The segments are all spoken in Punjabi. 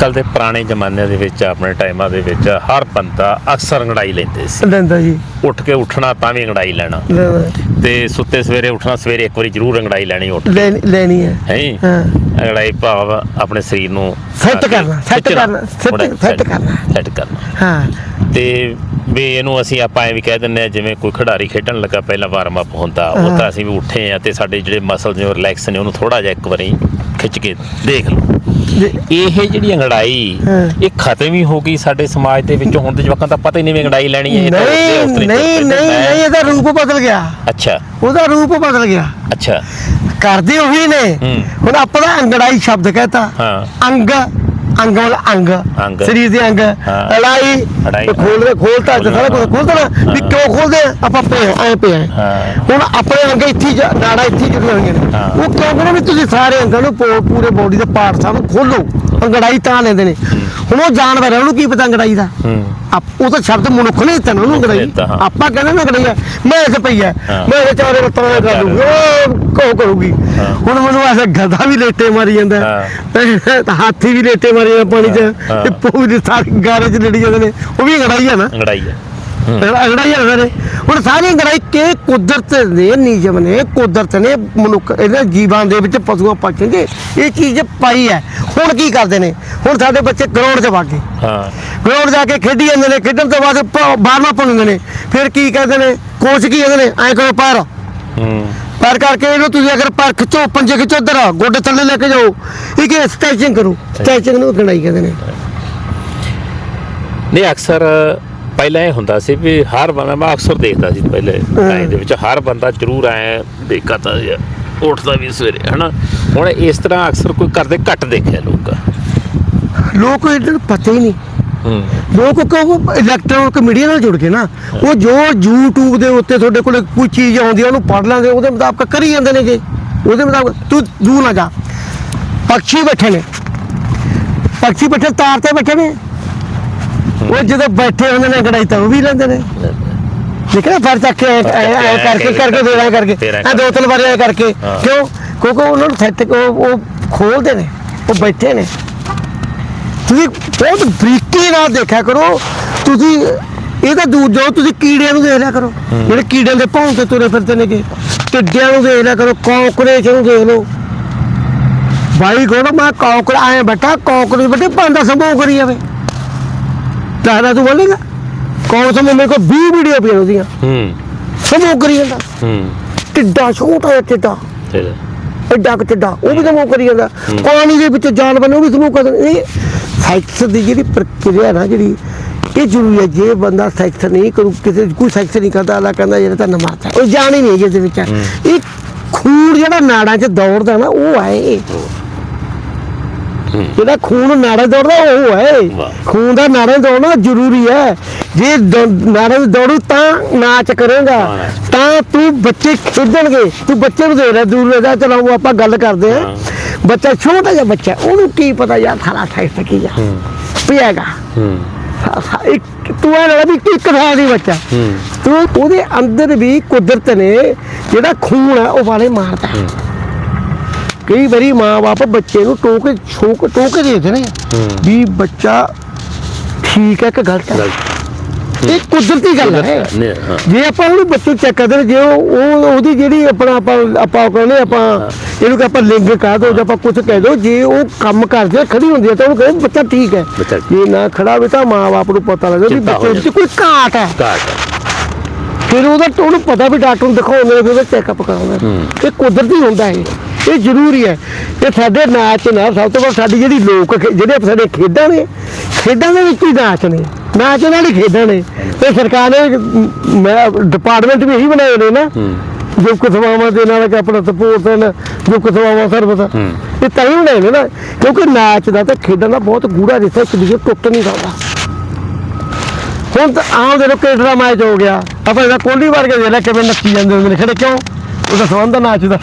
ਕੱਲ ਦੇ ਪੁਰਾਣੇ ਜ਼ਮਾਨੇ ਦੇ ਵਿੱਚ ਆਪਣੇ ਟਾਈਮਾਂ ਦੇ ਵਿੱਚ ਹਰ ਬੰਦਾ ਅਕਸਰ ਅੰਗੜਾਈ ਲੈਂਦੇ ਸੀ। ਲੈਂਦਾ ਜੀ। ਉੱਠ ਕੇ ਉੱਠਣਾ ਤਾਂ ਵੀ ਅੰਗੜਾਈ ਲੈਣਾ। ਤੇ ਸੁੱਤੇ ਸਵੇਰੇ ਉੱਠਣਾ ਸਵੇਰੇ ਇੱਕ ਵਾਰੀ ਜ਼ਰੂਰ ਅੰਗੜਾਈ ਲੈਣੀ ਉੱਠ ਲੈਣੀ ਹੈ। ਹੈ ਅੰਗੜਾਈ ਭਾਵ ਆਪਣੇ ਸਰੀਰ ਨੂੰ Set ਕਰਨਾ, ਖਿੱਚਣਾ, ਕਰਨਾ, set ਕਰਨਾ। set ਕਰਨਾ। ਹਾਂ। ਤੇ ਵੀ ਇਹਨੂੰ ਅਸੀਂ ਆਪਾਂ ਐ ਵੀ ਕਹਿ ਦਿੰਦੇ ਆ ਜਿਵੇਂ ਕੋਈ ਖਿਡਾਰੀ ਖੇਡਣ ਲੱਗਾ ਪਹਿਲਾਂ ਵਾਰਮ ਅਪ ਹੁੰਦਾ ਉਹ ਤਾਂ ਅਸੀਂ ਵੀ ਉੱਠੇ ਆ ਤੇ ਸਾਡੇ ਜਿਹੜੇ ਮਸਲ ਨੇ ਰਿਲੈਕਸ ਨੇ ਉਹਨੂੰ ਥੋੜਾ ਜਿਹਾ ਇੱਕ ਵਾਰੀ ਖਿੱਚ ਕੇ ਦੇਖ ਲਓ। ਇਹ ਜਿਹੜੀ ਅੰਗੜਾਈ। ਇਹ ਖਤਮ ਹੀ ਹੋ ਗਈ ਸਾਡੇ ਸਮਾਜ ਦੇ ਵਿੱਚੋਂ। ਹੁਣ ਤੇ ਜਵਾਕਾਂ ਦਾ ਪਤਾ ਹੀ ਨਹੀਂ ਵੀ ਅੰਗੜਾਈ ਲੈਣੀ ਹੈ ਨਹੀਂ ਨਹੀਂ ਨਹੀਂ ਨਹੀਂ ਇਹਦਾ ਰੂਪ ਬਦਲ ਗਿਆ। ਅੱਛਾ। ਉਹਦਾ ਰੂਪ ਬਦਲ ਗਿਆ। ਅੱਛਾ। ਕਰਦੇ ਉਹੀ ਨੇ। ਹੁਣ ਆਪਾਂ ਦਾ ਅੰਗੜਾਈ ਸ਼ਬਦ ਕਹਤਾ। ਹਾਂ। ਅੰਗ ਅੰਗ ਵਾਲਾ ਅੰਗ ਅੰਗ। ਸਰੀਰ ਦੇ ਅੰਗ ਹਾਂ। ਅੜਾਈ ਅੜਾਈ। ਖੋਲਦੇ ਖੋਲਤਾ ਤੇ ਸਾਰਾ ਕੁਝ ਖੋਲਦਾ ਨਾ ਵੀ ਹਾਂ। ਕਿਉਂ ਖੋਲਦੇ ਆ? ਆਪਾਂ ਪਏ ਐ ਪਏ ਆ। ਹਾਂ ਹੁਣ ਆਪਣੇ ਅੰਗ ਇੱਥੇ ਜ- ਨਾੜਾ ਇੱਥੇ ਜੁੜੀਆਂ ਹੋਈਆਂ ਨੇ ਹਾਂ। ਉਹ ਕਿਉਂ ਕਹਿੰਦੇ ਵੀ ਤੁਸੀਂ ਸਾਰੇ ਅੰਗਾਂ ਨੂੰ ਪੂ- ਪੂਰੇ ਬੋਡੀ ਦੇ ਪਾਰਟ ਸਭ ਨੂੰ ਖੋਲੋ ਅੰਗੜਾਈ ਤਾਂ ਲੈਂਦੇ ਨੇ। ਹੁਣ ਉਹ ਜਾਨਵਰ ਹੈ ਉਹਨੂੰ ਕੀ ਪਤਾ ਅੰਗੜਾਈ ਦਾ? ਉਹ ਤਾਂ ਸ਼ਬਦ ਮਨੁੱਖ ਨੇ ਦਿੱਤਾ ਨਾ ਉਹਨੂੰ ਹਾਂ। ਆਪਾਂ ਕਹਿੰਦੇ ਨਾ ਅੰਗੜਾਈ ਆ, ਮੈਂ ਇੱਥੇ ਪਈ ਹੈ। ਮੈਂ ਇਹ ਚਾਰੇ ਬੱਤਾਂ ਨਾਲ ਕਰ ਲੂੰਗੀ ਉਹ ਕਹੋ ਕਰੂਗੀ। ਹੁਣ ਮੈਨੂੰ ਐਸਾ ਗਧਾ ਵੀ ਲੇਟੇ ਮਾਰੀ ਜਾਂਦਾ। ਤੇ ਹਾਥੀ ਵੀ ਲੇਟੇ ਮਾਰੀ ਜਾਂਦਾ ਪਾਣੀ 'ਚ। ਤੇ ਪੂਰੀ ਸਾਰੀ ਗਾਰੇ 'ਚ ਲੜੀ ਜਾਂਦੇ ਨੇ। ਉਹ ਵੀ ਅੰਗੜਾਈ ਆ ਨਾ। ਅੰਗੜਾਈ ਹੈ ਅੰਗੜਾਈ ਆ ਸਾਰੇ ਹੁਣ ਸਾਰੀ ਅੰਗੜਾਈ ਕੇ ਕੁਦਰਤ ਦੇ ਨਿਯਮ ਨੇ ਕੁਦਰਤ ਨੇ ਮਨੁੱਖ ਇਹਨਾਂ ਜੀਵਾਂ ਦੇ ਵਿੱਚ ਪਸ਼ੂਆਂ ਦੇ ਇਹ ਚੀਜ਼ ਪਾਈ ਹੈ। ਹੁਣ ਕੀ ਕਰਦੇ ਨੇ? ਹੁਣ ਸਾਡੇ ਬੱਚੇ ਗਰਾਊਂਡ 'ਚ ਵਗ ਹਾਂ। ਗਰਾਊਂਡ ਜਾ ਕੇ ਖੇਡੀ ਜਾਂਦੇ ਨੇ। ਖੇਡਣ ਤੋਂ ਬਾਅਦ ਬਾਹਰਵਾਂ ਪਾਉਂਦੇ ਨੇ। ਫਿਰ ਕੀ ਕਹਿੰਦੇ ਨੇ? ਕੋਚ ਕੀ ਕਹਿੰਦੇ ਨੇ? ਐਂ ਕਰੋ ਪਾਰ। ਹੂੰ। ਪਾਰ ਕਰਕੇ ਇਹਨੂੰ ਤੁਸੀਂ ਅਗਰ ਪਾਰ ਖਿੱਚੋ ਪੰਜੇ ਖਿੱਚੋ ਇੱਧਰ ਆ, ਗੋਡੇ ਥੱਲੇ ਲੈ ਕੇ ਜਾਓ। ਇਹ ਕਿ ਸਟੈਚਿੰਗ ਕਰੋ ਸਟੈਚਿੰਗ ਨੂੰ ਕਢਾਈ ਕਹਿੰਦੇ ਨੇ? ਨਹੀਂ ਅਕਸਰ ਪਹਿਲਾਂ ਇਹ ਹੁੰਦਾ ਸੀ ਵੀ ਹਰ ਬੰਦਾ ਮੈਂ ਅਕਸਰ ਦੇਖਦਾ ਸੀ ਪਹਿਲੇ ਟਾਈਮ ਦੇ ਵਿੱਚ ਹਰ ਬੰਦਾ ਜ਼ਰੂਰ ਐ ਦੇਖਦਾ ਸੀ ਉੱਠਦਾ ਵੀ ਸਵੇਰੇ ਹਨਾ? ਹੁਣ ਇਸ ਤਰ੍ਹਾਂ ਅਕਸਰ ਕੋਈ ਕਰਦੇ ਘੱਟ ਦੇਖਿਆ ਲੋਕ। ਲੋਕ ਇਹਨਾਂ ਨੂੰ ਪਤਾ ਹੀ ਨਹੀਂ। ਲੋਕ ਕਹੋ ਇਲੈਕਟ੍ਰੋਨਿਕ ਮੀਡੀਆ ਨਾਲ ਜੁੜ ਕੇ ਨਾ। ਉਹ ਜੋ YouTube ਦੇ ਉੱਤੇ ਤੁਹਾਡੇ ਕੋਲ ਕੋਈ ਚੀਜ਼ ਆਉਂਦੀ ਆ ਉਹਨੂੰ ਪੜ ਲਾਂਗੇ ਉਹਦੇ ਮੁਤਾਬਕ ਕਰੀ ਜਾਂਦੇ ਨੇਗੇ। ਉਹਦੇ ਮੁਤਾਬਕ ਤੂੰ ਦੂਰ ਨਾ ਜਾ। ਪੰਛੀ ਬੈਠੇ ਨੇ। ਪੰਛੀ ਬੈਠੇ ਤਾਰ ਤੇ ਬੈਠੇ ਨੇ। ਉਹ ਜਦੋਂ ਬੈਠੇ ਹੁੰਦੇ ਨੇ ਗੜਾਈ ਤਾਂ ਉਹ ਵੀ ਲੈਂਦੇ ਨੇ। ਦੇਖਿਆ ਫਰ ਚੱਕ ਕੇ ਐਂ- ਕਰਕੇ ਕਰਕੇ ਐਂ ਕਰਕੇ। ਐਂ ਦੋ ਤਿੰਨ ਵਾਰੀ ਐਂ ਕਰਕੇ। ਕਿਉਂ? ਕਿਉਂਕਿ ਉਹਨਾਂ ਨੂੰ ਸੈੱਟ ਉਹ ਖੋਲਦੇ ਨੇ। ਉਹ ਬੈਠੇ ਨੇ। ਤੁਸੀਂ ਬਹੁਤ ਬਰੀਕੀ ਨਾਲ ਦੇਖਿਆ ਕਰੋ। ਤੁਸੀਂ ਇਹ ਤਾਂ ਦੂਰ ਜਾਓ ਤੁਸੀਂ ਕੀੜਿਆਂ ਨੂੰ ਦੇਖ ਲਿਆ ਕਰੋ। ਜਿਹੜੇ ਕੀੜਿਆਂ ਦੇ ਭੌਂ ਤੇ ਤੁਰੇ ਫਿਰਦੇ ਨੇਗੇ। ਟਿੱਡਿਆਂ ਨੂੰ ਦੇਖ ਲਿਆ ਕਰੋ ਕੌਕਰੇਚ ਨੂੰ ਦੇਖ ਲਓ। ਬਾਈ ਕੋਲ ਮੈਂ ਕੌਕਰ ਆਏ ਬੈਠਾ ਕੌਕਰੇਚ ਬੈਠੇ ਪੰਦਾ ਸੰਭੋ ਕਰੀ ਜਾਵੇ। ਤਾਰਾ ਤੂੰ ਬੋਲੇਗਾ ਕੌਣ ਸਮੋ ਮੇਰੇ ਕੋਲ? 20 ਵੀਡੀਓ ਪਈਆਂ ਉਹਦੀਆਂ। ਹੂੰ। ਸਮੋ ਕਰੀ ਜਾਂਦਾ। ਹੂੰ। ਟਿੱਡਾ ਛੋਟਾ ਜਿਹਾ ਟਿੱਡਾ। ਫਿਰ ਐਡਾ ਕੁ ਟਿੱਡਾ। ਉਹ ਵੀ ਸਮੂਹ ਕਰੀ ਜਾਂਦਾ। ਪਾਣੀ ਦੇ ਵਿੱਚ ਜਾਨ ਬਣੇ ਉਹ ਵੀ ਸਮੂਹ ਕਰ ਦਿੰਦੇ। ਇਹ ਸੈਕਸ ਦੀ ਜਿਹੜੀ ਪ੍ਰਕਿਰਿਆ ਨਾ ਜਿਹੜੀ ਇਹ ਜ਼ਰੂਰੀ ਹੈ। ਜੇ ਬੰਦਾ ਸੈਕਸ ਨਹੀਂ ਕਰੂ ਕਿਸੇ ਕੋਈ ਸੈਕਸ ਨਹੀਂ ਕਰਦਾ ਅੱਲਾ ਕਹਿੰਦਾ ਜਿਹੜਾ ਤਾਂ ਨਮਾਜ਼ ਉਹ ਜਾਣ ਹੀ ਨਹੀਂ ਇਹਦੇ ਵਿੱਚ। ਇਹ ਖੂਨ ਜਿਹੜਾ ਨਾੜਾਂ 'ਚ ਦੌੜਦਾ ਨਾ ਉਹ ਹੈ ਇਹ ਜਿਹੜਾ ਖੂਨ ਨਾੜਾਂ ਦੌੜਦਾ ਉਹ ਹੈ। ਖੂਨ ਦਾ ਨਾੜਾਂ ਦੌੜਨਾ ਜ਼ਰੂਰੀ ਹੈ। ਜੇ ਦ- ਨਾੜਾਂ ਦੌੜੂ ਤਾਂ ਨਾਚ ਕਰੇਗਾ। ਤਾਂ ਤੂੰ ਬੱਚੇ ਖੇਡਣਗੇ। ਤੂੰ ਬੱਚੇ ਨੂੰ ਦੇਖ ਲੈ ਦੂਰ ਲੈ ਜਾ ਚਲੋ ਉਹ ਆਪਾਂ ਗੱਲ ਕਰਦੇ ਆ। ਬੱਚਾ ਛੋਟਾ ਜਿਹਾ ਬੱਚਾ ਉਹਨੂੰ ਕੀ ਪਤਾ ਯਾਰ ਸਾਰਾ ਸਾਈਡ ਕੀ ਆ। ਪਿਆਗਾ ਇੱਕ ਤੂੰ ਇਹ ਲੈ ਵੀ ਇੱਕ ਸਾਲ ਦੀ ਬੱਚਾ। ਤੂੰ ਉਹਦੇ ਅੰਦਰ ਵੀ ਕੁਦਰਤ ਨੇ ਜਿਹੜਾ ਖੂਨ ਹੈ ਉਹ ਵਾਲੇ ਮਾਰਦਾ। ਕਈ ਵਾਰੀ ਮਾਂ-ਬਾਪ ਬੱਚੇ ਨੂੰ ਟੋਕੇ ਛੋਕ ਟੋਕੇ ਦੇ ਦਿੰਦੇ ਨੇ। ਵੀ ਬੱਚਾ ਠੀਕ ਹੈ ਕਿ ਗਲਤ ਹੈ ਇਹ ਕੁਦਰਤੀ ਗੱਲ ਹੈ। ਜੇ ਆਪਾਂ ਉਹਨੂੰ ਬੱਚੇ ਚੈੱਕ ਕਰਦੇ ਨੇ, ਜੇ ਉਹ ਉਹ- ਉਹਦੀ ਜਿਹੜੀ ਆਪਣਾ ਆਪਾਂ ਆਪਾਂ ਉਹ ਕਹਿੰਦੇ ਆਪਾਂ ਇਹਨੂੰ ਕਿ ਆਪਾਂ ਲਿੰਗ ਕਹ ਦੋ ਜਾਂ ਆਪਾਂ ਕੁਝ ਕਹਿ ਦੋ ਜੇ ਉਹ ਕੰਮ ਕਰਦੀ ਖੜੀ ਹੁੰਦੀ ਹੈ ਤਾਂ ਉਹਨੂੰ ਕਹਿੰਦੇ ਬੱਚਾ ਠੀਕ ਹੈ। ਜੇ ਨਾ ਖੜਾ ਹੋਵੇ ਤਾਂ ਮਾਂ-ਬਾਪ ਨੂੰ ਪਤਾ ਲੱਗਦਾ ਵੀ ਬੱਚੇ ਵਿੱਚ ਕੋਈ ਘਾਟ ਹੈ। ਘਾਟ ਫਿਰ ਉਹਦਾ ਉਹਨੂੰ ਪਤਾ ਵੀ ਡਾਕਟਰ ਨੂੰ ਦਿਖਾਉਂਦੇ ਨੇ ਫਿਰ ਉਹਦਾ ਚੈੱਕਅਪ ਕਰਾਉਂਦੇ ਨੇ। ਹੂੰ। ਇਹ ਕੁਦਰਤੀ ਹੁੰਦਾ ਹੈ ਇਹ ਜ਼ਰੂਰੀ ਹੈ ਇਹ ਸਾਡੇ ਨਾਚ ਨਾਲ ਸਭ ਤੋਂ ਵੱਧ ਸਾਡੀ ਜਿਹੜੀ ਲੋਕ ਜਿਹੜੇ ਸਾਡੇ ਖੇਡਾਂ ਨੇ ਖੇਡਾਂ ਦੇ ਵਿੱਚ ਹੀ ਨਾਚ ਨੇ ਨਾਚ ਨਾਲ ਹੀ ਖੇਡਾਂ ਨੇ। ਤੇ ਸਰਕਾਰ ਨੇ ਡਿਪਾਰਟਮੈਂਟ ਵੀ ਇਹੀ ਬਣਾਏ ਨੇ ਨਾ। ਹੂੰ। ਜੋ ਕਥਵਾਵਾਂ ਦੇ ਨਾਲ ਕਿ ਆਪਣਾ ਸਪੋਰਟ ਹਨ ਜੋ ਕਥਵਾਵਾਂ ਸਰਵਿਸ। ਹੂੰ। ਇਹ ਤਾਂ ਹੀ ਬਣਾਏ ਨੇ ਨਾ ਕਿਉਂਕਿ ਨਾਚ ਦਾ ਤੇ ਖੇਡਾਂ ਦਾ ਬਹੁਤ ਗੂੜਾ ਰਿਸ਼ਤਾ ਇੱਕ ਦੂਜੇ ਟੁੱਟ ਨਹੀਂ ਸਕਦਾ। ਹੁਣ ਤਾਂ ਆਮ ਦੇ ਲੋਕ ਕਿਹੜਾ ਮੈਚ ਹੋ ਗਿਆ। ਆਪਾਂ ਇਹਦਾ ਕੋਹਲੀ ਵਰਗੇ ਦੇ ਲੈ ਕਿਵੇਂ ਨੱਚੀ ਜਾਂਦੇ ਹੁੰਦੇ ਨੇ। ਖੜੇ ਕਿਉਂ? ਉਹਦਾ ਸੰਬੰਧ ਨਾਚ ਦਾ।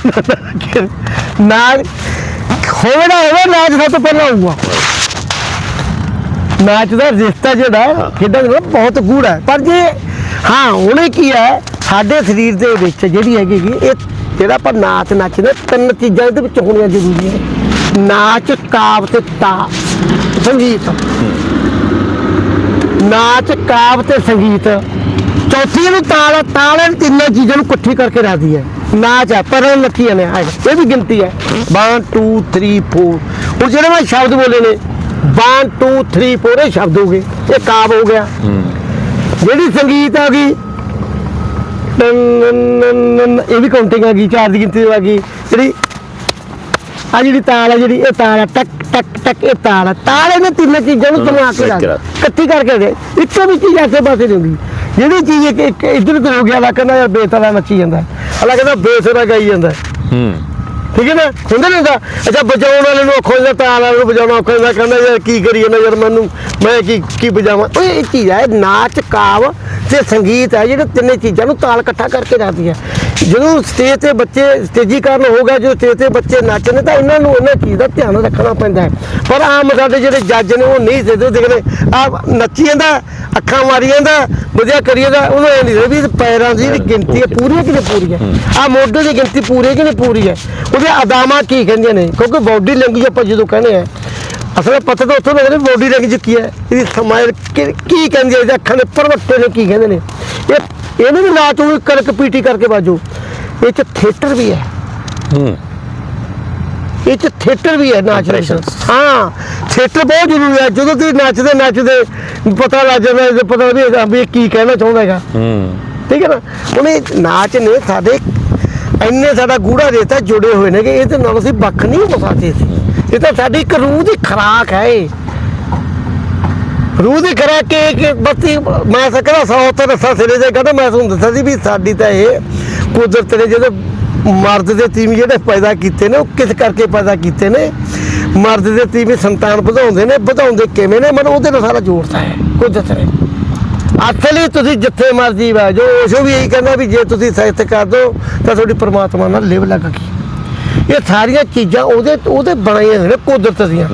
ਨਾਚ ਹੋਵੇ ਨਾ ਹੋਵੇ ਨਾਚ ਸਭ ਤੋਂ ਪਹਿਲਾਂ ਹੋਊਗਾ ਨਾਚ ਦਾ ਰਿਸ਼ਤਾ ਜਿਹੜਾ ਖੇਡਾਂ ਦਾ ਬਹੁਤ ਗੂੜਾ ਹੈ ਪਰ ਜੇ ਹਾਂ ਉਹਨੇ ਕੀ ਹੈ ਸਾਡੇ ਸਰੀਰ ਦੇ ਵਿੱਚ ਜਿਹੜੀ ਹੈਗੀ ਇਹ ਜਿਹੜਾ ਆਪਾਂ ਨਾਚ ਨੱਚਦੇ ਤਿੰਨ ਚੀਜ਼ਾਂ ਇਹਦੇ ਵਿੱਚ ਹੋਣੀਆਂ ਜ਼ਰੂਰੀ ਹੈ ਨਾਚ ਕਾਵ ਤੇ ਤਾ ਸੰਗੀਤ ਨਾਚ ਕਾਵ ਤੇ ਸੰਗੀਤ ਚੌਥੀ ਨੂੰ ਤਾਲ ਤਾਲ ਇਹ ਤਿੰਨਾਂ ਚੀਜ਼ਾਂ ਨੂੰ ਇਕੱਠੀ ਕਰਕੇ ਰਾਦੀ ਹੈ ਨਾਚ ਹੈ ਪਰ ਲੱਖੀਆਂ ਨੇ ਆ ਇਹ ਵੀ ਗਿਣਤੀ ਹੈ। 1 2 3 4 ਹੁਣ ਜਿਹੜੇ ਮੈਂ ਸ਼ਬਦ ਬੋਲੇ ਨੇ 1 2 3 4 ਇਹ ਸ਼ਬਦ ਹੋ ਗਏ ਇਹ ਕਾਵ ਹੋ ਗਿਆ। ਜਿਹੜੀ ਸੰਗੀਤ ਆ ਗਈ ਇਹ ਵੀ ਕਾਊਂਟਿੰਗ ਆ ਗਈ ਚਾਰ ਦੀ ਗਿਣਤੀ ਆ ਗਈ। ਜਿਹੜੀ ਆ ਜਿਹੜੀ ਤਾਲ ਆ ਜਿਹੜੀ ਇਹ ਤਾਲ ਆ ਟਕ ਟਕ ਟਕ ਇਹ ਤਾਲ ਆ। ਤਾਲ ਇਹਨਾਂ ਤਿੰਨ ਚੀਜ਼ਾਂ ਨੂੰ ਜਮਾ ਕੇ ਰੱਖ ਇਕੱਠੀ ਕਰਕੇ ਦੇ। ਇੱਕੋ ਵੀ ਚੀਜ਼ ਐਸੇ ਪਾਸੇ ਨਹੀਂ ਹੁੰਦੀ। ਜਿਹੜੀ ਚੀਜ਼ ਇੱਕ ਇੱਧਰ ਤੇ ਹੋ ਗਿਆ ਲਾ ਕਹਿੰਦਾ ਯਾਰ ਬੇਤਲਾ ਨੱਚੀ ਜਾਂਦਾ। ਅਲਾ ਕਹਿੰਦਾ ਬੇਸਰਾ ਗਾਈ ਜਾਂਦਾ। ਹੂੰ। ਠੀਕ ਹੈ ਨਾ? ਹੁੰਦਾ ਨਹੀਂ ਹੁੰਦਾ? ਅੱਛਾ ਬਜਾਉਣ ਵਾਲੇ ਨੂੰ ਔਖਾ ਹੁੰਦਾ ਤਾਲ ਵਾਲੇ ਨੂੰ ਵਜਾਉਣਾ ਔਖਾ ਹੁੰਦਾ ਕਹਿੰਦਾ ਯਾਰ ਕੀ ਕਰੀਏ? ਨਾ ਯਾਰ ਮੈਨੂੰ ਮੈਂ ਕੀ ਕੀ ਵਜਾਵਾਂ? ਉਹ ਇਹ ਚੀਜ਼ ਹੈ ਨਾਚ ਕਾਵ ਤੇ ਸੰਗੀਤ ਹੈ ਜਿਹੜੇ ਤਿੰਨੇ ਚੀਜ਼ਾਂ ਨੂੰ ਤਾਲ ਇਕੱਠਾ ਕਰਕੇ ਰੱਖਦੀ ਹੈ ਜਦੋਂ ਸਟੇਜ ਤੇ ਬੱਚੇ ਸਟੇਜੀਕਰਨ ਹੋਗਾ ਜਦੋਂ ਸਟੇਜ ਤੇ ਬੱਚੇ ਨੱਚਦੇ ਤਾਂ ਇਹਨਾਂ ਨੂੰ ਉਹਨਾਂ ਚੀਜ਼ ਦਾ ਧਿਆਨ ਰੱਖਣਾ ਪੈਂਦਾ ਹੈ। ਪਰ ਆਮ ਸਾਡੇ ਜਿਹੜੇ ਜੱਜ ਨੇ ਉਹ ਨਹੀਂ ਦੇਖਦੇ ਦੇਖਦੇ ਆ ਨੱਚੀ ਜਾਂਦਾ ਅੱਖਾਂ ਮਾਰੀ ਜਾਂਦਾ ਵਧੀਆ ਕਰੀ ਜਾਂਦਾ ਉਹਨੂੰ ਇਹ ਨਹੀਂ ਵੀ ਪੈਰਾਂ ਦੀ ਗਿਣਤੀ ਹੈ ਪੂਰੀ ਹੈ ਕਿ ਨਹੀਂ ਪੂਰੀ ਹੈ। ਆ ਮੋਢੇ ਦੀ ਗਿਣਤੀ ਪੂਰੀ ਹੈ ਕਿ ਨਹੀਂ ਪੂਰੀ ਹੈ? ਉਹਦੇ ਅਦਾਮਾ ਕੀ ਕਹਿੰਦੇ ਨੇ? ਕਿਉਂਕਿ ਬਾਡੀ ਲੈਂਗੁਏਜ ਆਪਾਂ ਜਦੋਂ ਕਹਿੰਦੇ ਆ ਅਸਲ ਪਤਾ ਤਾਂ ਉੱਥੋਂ ਲੱਗਦਾ ਬਾਡੀ ਲੈਂਗੁਏਜ ਕੀ ਹੈ ਇਹਦੀ ਸਮਾਇਲ ਕੀ ਕਹਿੰਦੀ ਹੈ ਇਹਦੇ ਅੱਖਾਂ ਦੇ ਪਰਵੱਟੇ ਨੇ ਕੀ ਕਹਿੰਦੇ ਨੇ। ਇਹ ਇਹਨੂੰ ਵੀ ਲਾ ਤੂੰ ਕਰਕ ਪੀਟੀ ਕਰਕੇ ਬਾਜੂ। ਇਹ ਚ ਥੀਏਟਰ ਵੀ ਹੈ। ਹੂੰ। ਇਹ ਚ ਥੀਏਟਰ ਵੀ ਹੈ ਨਾਚ। Impressions। ਹਾਂ ਥੀਏਟਰ ਬਹੁਤ ਜ਼ਰੂਰੀ ਹੈ। ਜਦੋਂ ਤੁਸੀਂ ਨੱਚਦੇ ਨੱਚਦੇ ਪਤਾ ਲੱਗ ਜਾਂਦਾ ਪਤਾ ਵੀ ਇਹਦਾ ਵੀ ਇਹ ਕੀ ਕਹਿਣਾ ਚਾਹੁੰਦਾ ਹੈਗਾ। ਹੂੰ। ਠੀਕ ਹੈ ਨਾ? ਇਹ ਨਾਚ ਨੇ ਸਾਡੇ ਇੰਨੇ ਸਾਡਾ ਗੂੜਾ ਰੇਤਾ ਜੁੜੇ ਹੋਏ ਨੇ ਕਿ ਇਹਦੇ ਨਾਲ ਅਸੀਂ ਵੱਖ ਨਹੀਂ ਹੋ ਸੀ ਇਹ ਤਾਂ ਸਾਡੀ ਇੱਕ ਰੂਹ ਦੀ ਖਰਾਕ ਹੈ ਇਹ। ਰੂਹ ਦੀ ਖਰਾਕ ਕੇ ਕਿ ਬੱਤੀ ਮੈਂ ਸਕਦਾ ਸੌ ਤੇ ਰਸਾ ਸਿਰੇ ਦੇ ਕਹਿੰਦਾ ਮੈਂ ਤੁਹਾਨੂੰ ਦੱਸਿਆ ਸੀ ਵੀ ਸਾਡੀ ਤਾਂ ਇਹ ਕੁਦਰਤ ਨੇ ਜਿਹੜੇ ਮਰਦ ਦੇ ਤੀਵੀਂ ਜਿਹੜੇ ਪੈਦਾ ਕੀਤੇ ਨੇ, ਉਹ ਕਿਸ ਕਰਕੇ ਪੈਦਾ ਕੀਤੇ ਨੇ? ਮਰਦ ਦੇ ਤੀਵੀਂ ਸੰਤਾਨ ਵਧਾਉਂਦੇ ਨੇ, ਵਧਾਉਂਦੇ ਕਿਵੇਂ ਨੇ? ਮਨ ਉਹਦੇ ਨਾਲ ਸਾਰਾ ਜੋੜਦਾ ਹੈ ਕੁਦਰਤ ਨੇ। ਅਸਲੀ ਤੁਸੀਂ ਜਿੱਥੇ ਮਰਜ਼ੀ ਵਾ ਜੋ ਉਸੋ ਵੀ ਇਹੀ ਕਹਿੰਦਾ ਵੀ ਜੇ ਤੁਸੀਂ ਸਹਿਤ ਕਰ ਦੋ ਤਾਂ ਤੁਹਾਡੀ ਪ੍ਰਮਾਤਮਾ ਨਾਲ ਲਿਵ ਲੱਗ ਗਈ। ਇਹ ਸਾਰੀਆਂ ਚੀਜ਼ਾਂ ਉਹਦੇ ਉਹਦੇ ਬਣਾਈਆਂ ਨੇ ਕੁਦਰਤ ਦੀਆਂ।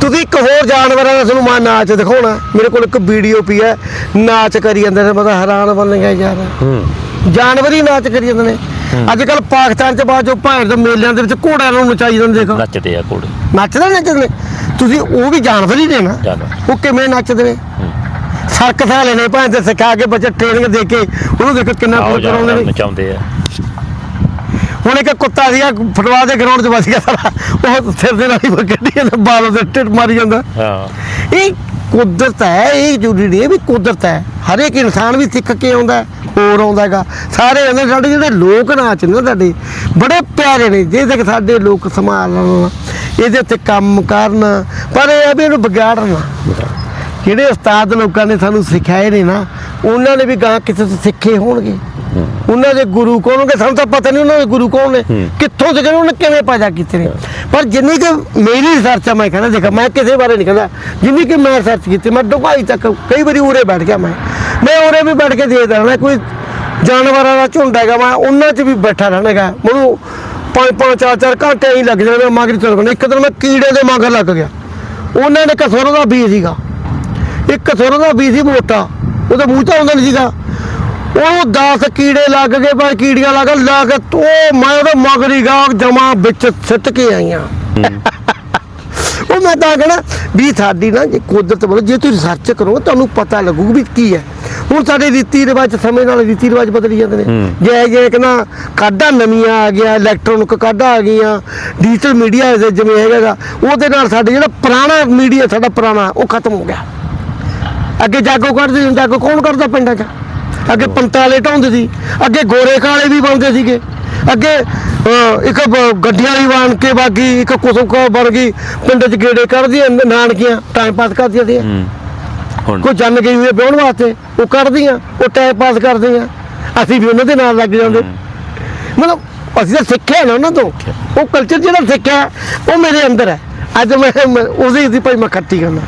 ਤੁਸੀਂ ਇੱਕ ਹੋਰ ਜਾਨਵਰਾਂ ਦਾ ਤੁਹਾਨੂੰ ਮੈਂ ਨਾਚ ਦਿਖਾਉਣਾ। ਮੇਰੇ ਕੋਲ ਇੱਕ ਵੀਡੀਓ ਪਈ ਹੈ ਨਾਚ ਕਰੀ ਜਾਂਦੇ ਨੇ ਮੈਂ ਤਾਂ ਹੈਰਾਨ ਬਣ ਗਿਆ ਯਾਰ। ਹੂੰ। ਜਾਨਵਰ ਹੀ ਨਾਚ ਕਰੀ ਜਾਂਦੇ ਨੇ। ਅੱਜ ਕੱਲ ਪਾਕਿਸਤਾਨ ਚ ਬਾਅਦ ਜੋ ਭਾਰ ਦੇ ਮੇਲਿਆਂ ਦੇ ਵਿੱਚ ਘੋੜਿਆਂ ਨੂੰ ਨਚਾਈ ਜਾਂਦੇ ਦੇਖੋ। ਨੱਚਦੇ ਆ ਘੋੜੇ। ਨੱਚਦੇ ਨੱਚਦੇ ਤੁਸੀਂ ਉਹ ਵੀ ਜਾਨਵਰ ਹੀ ਨੇ ਨਾ। ਉਹ ਕਿਵੇਂ ਨੱਚਦੇ ਨੇ? ਸਰਕਸ ਵਾਲੇ ਨੇ ਭਾਂ ਤੇ ਸਿਖਾ ਕੇ ਬੱਚੇ ਟ੍ਰੇਨਿੰਗ ਦੇ ਕੇ ਉਹਨੂੰ ਦੇਖੋ ਕਿੰਨਾ ਕੁਝ ਕਰਾਉਂਦੇ ਨੇ। ਨਚਾਉਂਦੇ ਆ। ਹੁਣ ਇੱਕ ਕੁੱਤਾ ਸੀਗਾ ਫੁੱਟਬਾਲ ਦੇ ਗਰਾਊਂਡ 'ਚ ਵਸ ਗਿਆ ਸਾਰਾ ਉਹ ਸਿਰ ਦੇ ਨਾਲ ਹੀ ਗੱਡੀ ਜਾਂਦਾ ਬਾਲ ਦੇ ਟਿੱਟ ਮਾਰੀ ਜਾਂਦਾ। ਹਾਂ। ਇਹ ਕੁਦਰਤ ਹੈ ਇਹ ਜ਼ਰੂਰੀ ਨਹੀਂ ਵੀ ਕੁਦਰਤ ਹੈ। ਹਰ ਇੱਕ ਇਨਸਾਨ ਵੀ ਸਿੱਖ ਕੇ ਆਉਂਦਾ ਹੋਰ ਆਉਂਦਾ ਹੈਗਾ। ਸਾਰੇ ਕਹਿੰਦੇ ਸਾਡੇ ਜਿਹੜੇ ਲੋਕ ਨਾਚ ਨੇ ਸਾਡੇ ਬੜੇ ਪਿਆਰੇ ਨੇ। ਜੇ ਤੱਕ ਸਾਡੇ ਲੋਕ ਸੰਭਾਲਣ ਇਹਦੇ ਉੱਤੇ ਕੰਮ ਕਰਨ ਪਰ ਇਹ ਵੀ ਇਹਨੂੰ ਵਿਗਾੜਨਾ। ਜਿਹੜੇ ਉਸਤਾਦ ਲੋਕਾਂ ਨੇ ਸਾਨੂੰ ਸਿਖਾਏ ਨੇ ਨਾ ਉਹਨਾਂ ਨੇ ਵੀ ਗਾਂ ਕਿਤੇ ਤੋਂ ਸਿੱਖੇ ਹੋਣਗੇ। ਉਹਨਾਂ ਦੇ ਗੁਰੂ ਕੌਣ ਹੋਣਗੇ? ਸਾਨੂੰ ਤਾਂ ਪਤਾ ਨਹੀਂ ਉਹਨਾਂ ਦੇ ਗੁਰੂ ਕੌਣ ਨੇ। ਕਿੱਥੋਂ ਸਿੱਖੇ ਉਹਨਾਂ ਨੇ ਕਿਵੇਂ ਪੈਦਾ ਕੀਤੇ ਨੇ। ਪਰ ਜਿੰਨੀ ਕਿ ਮੇਰੀ ਰਿਸਰਚ ਆ ਮੈਂ ਕਹਿੰਦਾ ਦੇਖਾ ਮੈਂ ਕਿਸੇ ਬਾਰੇ ਨਹੀਂ ਕਹਿੰਦਾ। ਜਿੰਨੀ ਕਿ ਮੈਂ ਰਿਸਰਚ ਕੀਤੀ ਮੈਂ ਡੁਗਾਈ ਤੱਕ ਕਈ ਵਾਰੀ ਉਰੇ ਬੈਠ ਗਿਆ ਮੈਂ। ਮੈਂ ਉਰੇ ਵੀ ਬੈਠ ਕੇ ਦੇਖਦਾ ਰਹਿਣਾ ਕੋਈ ਜਾਨਵਰਾਂ ਦਾ ਝੁੰਡ ਹੈਗਾ ਮੈਂ ਉਹਨਾਂ 'ਚ ਵੀ ਬੈਠਾ ਰਹਿਣਾਗਾ ਮੈਨੂੰ ਪੰਜ ਪੰਜ ਚਾਰ ਚਾਰ ਘੰਟੇ ਹੀ ਲੱਗ ਜਾਣੇ ਮੈਂ ਮਗਰ ਪੈਣਾ ਇੱਕ ਦਿਨ ਮੈਂ ਕੀੜੇ ਦੇ ਮਗਰ ਲੱਗ ਗਿਆ। ਉਹਨਾਂ ਨੇ ਕਸੋਰ ਦਾ ਬੀਜ ਸੀਗਾ। ਇੱਕ ਸੁਰ ਦਾ ਬੀਜ ਸੀ ਮੋਟਾ ਉਹਦੇ ਮੂੰਹ ਤੋਂ ਆਉਂਦਾ ਨਹੀਂ ਸੀਗਾ। ਉਹ 10 ਕੀੜੇ ਲੱਗ ਗਏ ਪਰ ਕੀੜੀਆਂ ਲੱਗ ਲੱਗ ਉਹ ਮੈਂ ਉਹਦੇ ਮਗਰ ਗਾ ਜਮਾ ਵਿੱਚ ਸਿੱਟ ਕੇ ਆਈਆਂ। ਉਹ ਮੈਂ ਤਾਂ ਕਹਣਾ ਵੀ ਸਾਡੀ ਨਾ ਜੇ ਕੁਦਰਤ ਵੱਲੋਂ ਜੇ ਤੁਸੀਂ ਰਿਸਰਚ ਕਰੋ ਤੁਹਾਨੂੰ ਪਤਾ ਲੱਗੂ ਵੀ ਕੀ ਹੈ। ਹੁਣ ਸਾਡੇ ਰੀਤੀ ਰਿਵਾਜ ਸਮੇਂ ਨਾਲ ਰੀਤੀ ਰਿਵਾਜ ਬਦਲੀ ਜਾਂਦੇ ਨੇ। ਜੇ ਜੇ ਕਿ ਨਾ ਕਾਢਾਂ ਨਵੀਆਂ ਆ ਗਿਆ ਇਲੈਕਟ੍ਰੋਨਿਕ ਕਾਢਾਂ ਆ ਗਈਆਂ ਡਿਜੀਟਲ ਮੀਡੀਆ ਜਿਵੇਂ ਹੈਗਾ ਉਹਦੇ ਨਾਲ ਸਾਡੇ ਜਿਹੜਾ ਪੁਰਾਣਾ ਮੀਡੀਆ ਸਾਡਾ ਪੁਰਾਣਾ ਉਹ ਖਤਮ ਹੋ ਗਿਆ। ਅੱਗੇ ਜਾਗੋ ਕੱਢਦੇ ਸੀ ਜਾਗੋ ਕੌਣ ਕਰਦਾ ਪਿੰਡਾਂ 'ਚ? ਅੱਗੇ ਪੰਤਾਲੇ ਢਾਉਂਦੇ ਸੀ ਅੱਗੇ ਗੋਰੇ ਕਾਲੇ ਵੀ ਬਣਦੇ ਸੀਗੇ। ਅੱਗੇ ਇੱਕ ਗੱਡੀਆਂ ਵਾਲੀ ਬਣ ਕੇ ਬਾਗੀ ਇੱਕ ਕੁਸੁਕ ਬਣ ਗਈ ਪਿੰਡ 'ਚ ਗੇੜੇ ਕੱਢਦੀਆਂ ਨਾਨਕੀਆਂ ਟਾਈਮ ਪਾਸ ਕਰਦੀਆਂ ਸੀ ਕੋਈ ਜੰਨ ਗਈ ਹੋਈ ਹੈ ਵਿਆਹਣ ਵਾਸਤੇ ਉਹ ਕੱਢਦੀਆਂ ਉਹ ਟਾਈਮ ਪਾਸ ਕਰਦੀਆਂ। ਅਸੀਂ ਵੀ ਉਹਨਾਂ ਦੇ ਨਾਲ ਲੱਗ ਜਾਂਦੇ। ਮਤਲਬ ਅਸੀਂ ਤਾਂ ਸਿੱਖਿਆ ਨਾ ਉਹਨਾਂ ਤੋਂ। ਉਹ ਕਲਚਰ ਜਿਹੜਾ ਸਿੱਖਿਆ ਉਹ ਮੇਰੇ ਅੰਦਰ ਹੈ। ਅੱਜ ਮੈਂ ਉਹਦੀ ਦੀ ਭਾਈ ਮੈਂ ਖੱਟੀ ਕਰਨਾ।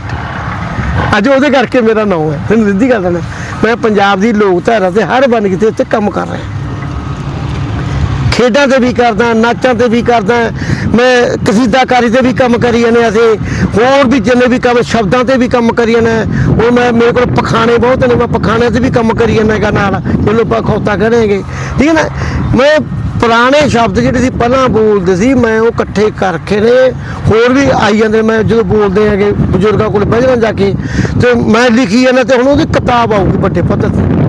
ਅੱਜ ਉਹਦੇ ਕਰਕੇ ਮੇਰਾ ਨਾਮ ਹੈ ਤੈਨੂੰ ਸਿੱਧੀ ਗੱਲ ਦੱਸਣਾ। ਮੈਂ ਪੰਜਾਬ ਦੀ ਲੋਕਧਾਰਾ ਤੇ ਹਰ ਬਨ ਕਿਤੇ ਉੱਤੇ ਕੰਮ ਕਰ ਰਿਹਾ। ਖੇਡਾਂ ਤੇ ਵੀ ਕਰਦਾ, ਨਾਚਾਂ ਤੇ ਵੀ ਕਰਦਾ। ਮੈਂ ਕਸੀਦਾਕਾਰੀ ਤੇ ਵੀ ਕੰਮ ਕਰੀ ਜਾਂਦੇ ਅਸੀਂ। ਹੋਰ ਵੀ ਜਿੰਨੇ ਵੀ ਕੰਮ, ਸ਼ਬਦਾਂ ਤੇ ਵੀ ਕੰਮ ਕਰੀ ਜਾਂਦੇ ਉਹ ਮੈਂ, ਮੇਰੇ ਕੋਲ ਪਖਾਣੇ ਬਹੁਤ ਨੇ, ਮੈਂ ਪਖਾਣੇ ਤੇ ਵੀ ਕੰਮ ਕਰੀ ਜਾਂਦਾ ਹੈਗਾ ਨਾਲ। ਜਿਹਨੂੰ ਆਪਾਂ ਖੋਤਾ ਕਰਾਂਗੇ। ਠੀਕ ਹੈ ਨਾ? ਮੈਂ ਪੁਰਾਣੇ ਸ਼ਬਦ ਜਿਹੜੇ ਸੀ, ਪਹਿਲਾਂ ਬੋਲਦੇ ਸੀ, ਮੈਂ ਉਹ ਇਕੱਠੇ ਕਰਕੇ ਨੇ, ਹੋਰ ਵੀ ਆਈ ਜਾਂਦੇ ਮੈਂ ਜਦੋਂ ਬੋਲਦੇ ਹੈਗੇ ਬਜ਼ੁਰਗਾਂ ਕੋਲ ਬਹਿ ਜਾ ਕੇ, ਤੇ ਮੈਂ ਲਿਖੀ ਜਾਂਦਾ ਤੇ ਹੁਣ ਉਹਦੀ ਕਿਤਾਬ ਆਊਗੀ ਵੱਡੇ ਪੱਧਰ ਤੇ।